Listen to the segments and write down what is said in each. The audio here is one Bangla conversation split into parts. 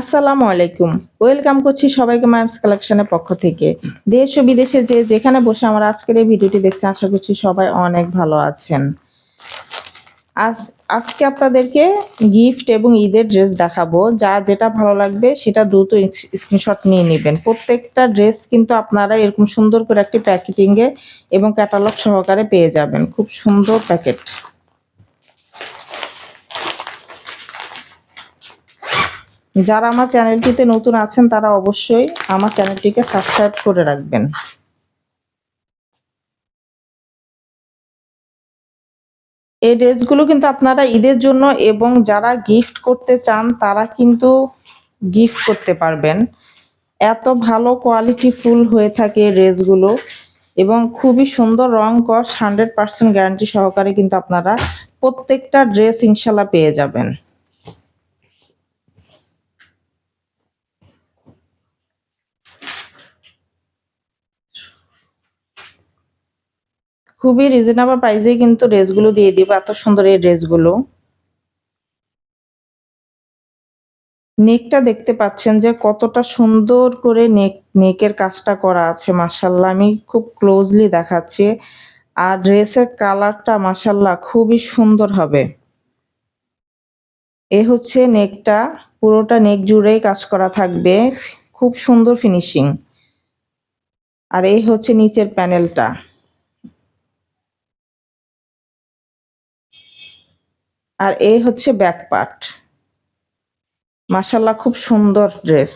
আসসালামু আলাইকুম। ওয়েলকাম করছি সবাইকে মাইমস কালেকশনের পক্ষ থেকে। দেশ ও বিদেশে যে যেখানে বসে আমার আজকের এই ভিডিওটি দেখছেন আশা করছি সবাই অনেক ভালো আছেন। আজ, আজকে আপনাদেরকে গিফট এবং ঈদের ড্রেস দেখাবো। যা যেটা ভালো লাগবে, সেটা দ্রুত স্ক্রিনশট নিয়ে নেবেন। প্রত্যেকটা ড্রেস কিন্তু আপনারা এরকম সুন্দর করে একটি প্যাকেটিংয়ে এবং ক্যাটালগ সহকারে পেয়ে যাবেন। খুব সুন্দর প্যাকেট। যারা আমার চ্যানেলটিতে নতুন আছেন, তারা অবশ্যই আমার চ্যানেলটিকে সাবস্ক্রাইব করে রাখবেন। এই ড্রেসগুলো কিন্তু আপনারা ঈদের জন্য এবং যারা গিফট করতে চান, তারা কিন্তু গিফট করতে পারবেন। এত ভালো কোয়ালিটি ফুল হয়ে থাকে ড্রেসগুলো এবং খুবই সুন্দর রং কস হান্ড্রেড পার্সেন্ট গ্যারান্টি সহকারে কিন্তু আপনারা প্রত্যেকটা ড্রেস ইনশাল্লাহ পেয়ে যাবেন। খুবই রিজনেবল প্রাইসে কিন্তু ড্রেসগুলো দিয়ে দিব, এত সুন্দর এই ড্রেসগুলো নেকটা দেখতে পাচ্ছেন যে কতটা সুন্দর করে নেক নেকের কাজটা করা আছে মাসাল্লাহ আমি খুব ক্লোজলি দেখাচ্ছি। আর ড্রেসের কালারটা মাসাল্লাহ খুবই সুন্দর হবে। এ হচ্ছে নেকটা পুরোটা নেক জুড়েই কাজ করা থাকবে। খুব সুন্দর ফিনিশিং আর এই হচ্ছে নিচের প্যানেলটা আর এই হচ্ছে ব্যাক পার্ট মাসাল্লাহ খুব সুন্দর ড্রেস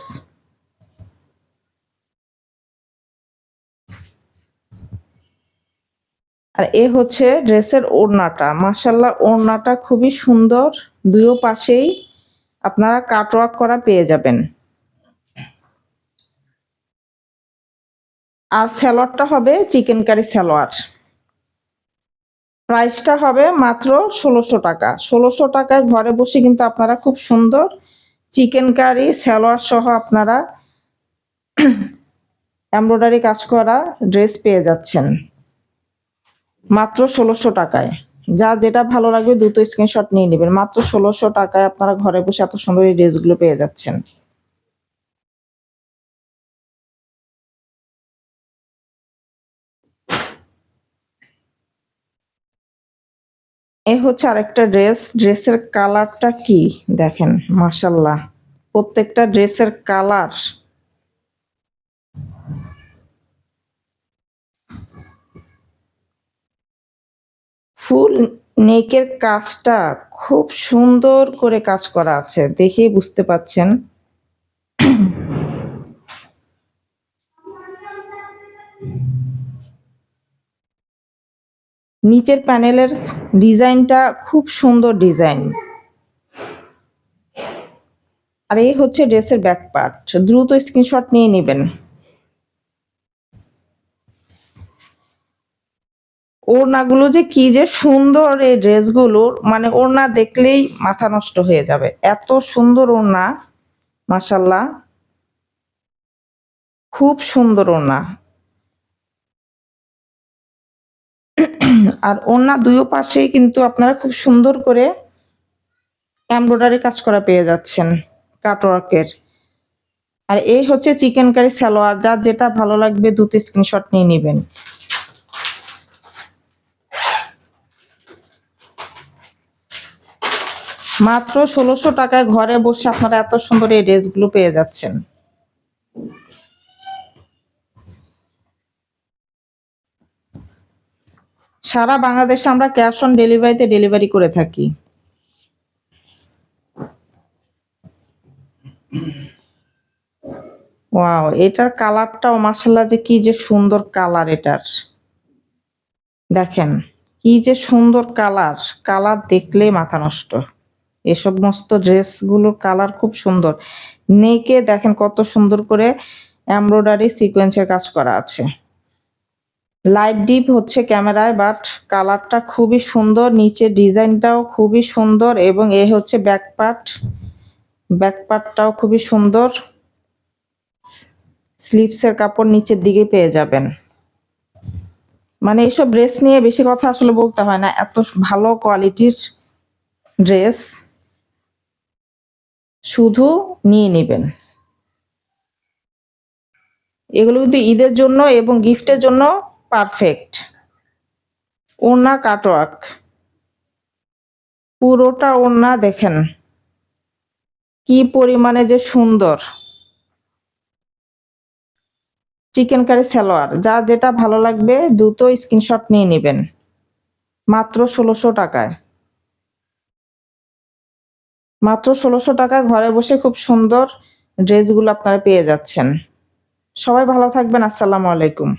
আর এ হচ্ছে ড্রেসের ওড়নাটা। মাসাল্লাহ ওড়নাটা খুবই সুন্দর। দুইও পাশেই আপনারা কাটওয়ার্ক করা পেয়ে যাবেন। আর স্যালোয়ারটা হবে চিকেন কারি স্যালোয়ার প্রাইসটা হবে মাত্র ষোলোশো টাকা। ষোলোশো টাকায় ঘরে বসে কিন্তু আপনারা খুব সুন্দর চিকেন কারি সালোয়ার সহ আপনারা এমব্রয়ডারি কাজ করা ড্রেস পেয়ে যাচ্ছেন। মাত্র ষোলোশো টাকায়। যা যেটা ভালো লাগবে দ্রুত স্ক্রিনশট নিয়ে নেবেন। মাত্র ষোলোশো টাকায় আপনারা ঘরে বসে এত সুন্দর এই ড্রেসগুলো পেয়ে যাচ্ছেন। এ হচ্ছে আরেকটা ড্রেস। ড্রেসের কালারটা কি? দেখেন মাসাল্লাহ প্রত্যেকটা ড্রেসের কালার। ফুল নেকের কাজটা খুব সুন্দর করে কাজ করা আছে, দেখেই বুঝতে পাচ্ছেন। নিচের প্যানেলের ডিজাইনটা খুব সুন্দর ডিজাইন। আর এই হচ্ছে ড্রেসের ব্যাক পার্ট। দ্রুত স্ক্রিনশট নিয়ে নেবেন। ওড়নাগুলো যে কি যে সুন্দর এই ড্রেসগুলোর মানে ওড়না দেখলেই মাথা নষ্ট হয়ে যাবে। এত সুন্দর ওড়না মাসাল্লাহ খুব সুন্দর ওড়না। আর ওড়না দুই পাশেই কিন্তু আপনারা খুব সুন্দর করে এমব্রয়ডারি কাজ করা পেয়ে যাচ্ছেন কাটওয়ার্কের। আর এই হচ্ছে চিকেন কারি সালোয়ার, যার যেটা ভালো লাগবে দুটো স্ক্রিনশট নিয়ে নেবেন। মাত্র ষোলোশো টাকায় ঘরে বসে আপনারা এত সুন্দর এই ড্রেসগুলো পেয়ে যাচ্ছেন। সারা বাংলাদেশে আমরা ক্যাশ অন ডেলিভারিতে ডেলিভারি করে থাকি। ওয়াও, এটার কালারটাও মাসাল্লাহ যে কি যে সুন্দর কালার এটার। দেখেন, কি যে সুন্দর কালার কালার দেখলে মাথা নষ্ট। এসব মস্ত ড্রেসগুলোর কালার খুব সুন্দর। নেকে দেখেন কত সুন্দর করে এমব্রয়ডারি সিকোয়েন্সের কাজ করা আছে। লাইট ডিপ হচ্ছে ক্যামেরায় বাট কালারটা খুবই সুন্দর, নিচে ডিজাইনটাও খুবই সুন্দর, এবং এ হচ্ছে ব্যাক পার্ট ব্যাক পার্টটাও খুবই সুন্দর। স্লিপসের কাপড় নিচের দিকে পেয়ে যাবেন। মানে এইসব ড্রেস নিয়ে বেশি কথা আসলে বলতে হয় না, এত ভালো কোয়ালিটির ড্রেস শুধু নিয়ে নেবেন। এগুলো কিন্তু ঈদের জন্য এবং গিফটের জন্য পারফেক্ট। ওড়না কাটওয়ার্ক পুরোটা ওড়না দেখেন। কি পরিমাণে যে সুন্দর। Chicken curry salwar. যা যেটা ভালো লাগবে, দ্রুত স্ক্রিনশট নিয়ে নেবেন। মাত্র ষোলোশো টাকায়। মাত্র ষোলোশো টাকা ঘরে বসে খুব সুন্দর ড্রেসগুলো আপনারা পেয়ে যাচ্ছেন। সবাই ভালো থাকবেন। আসসালামু আলাইকুম।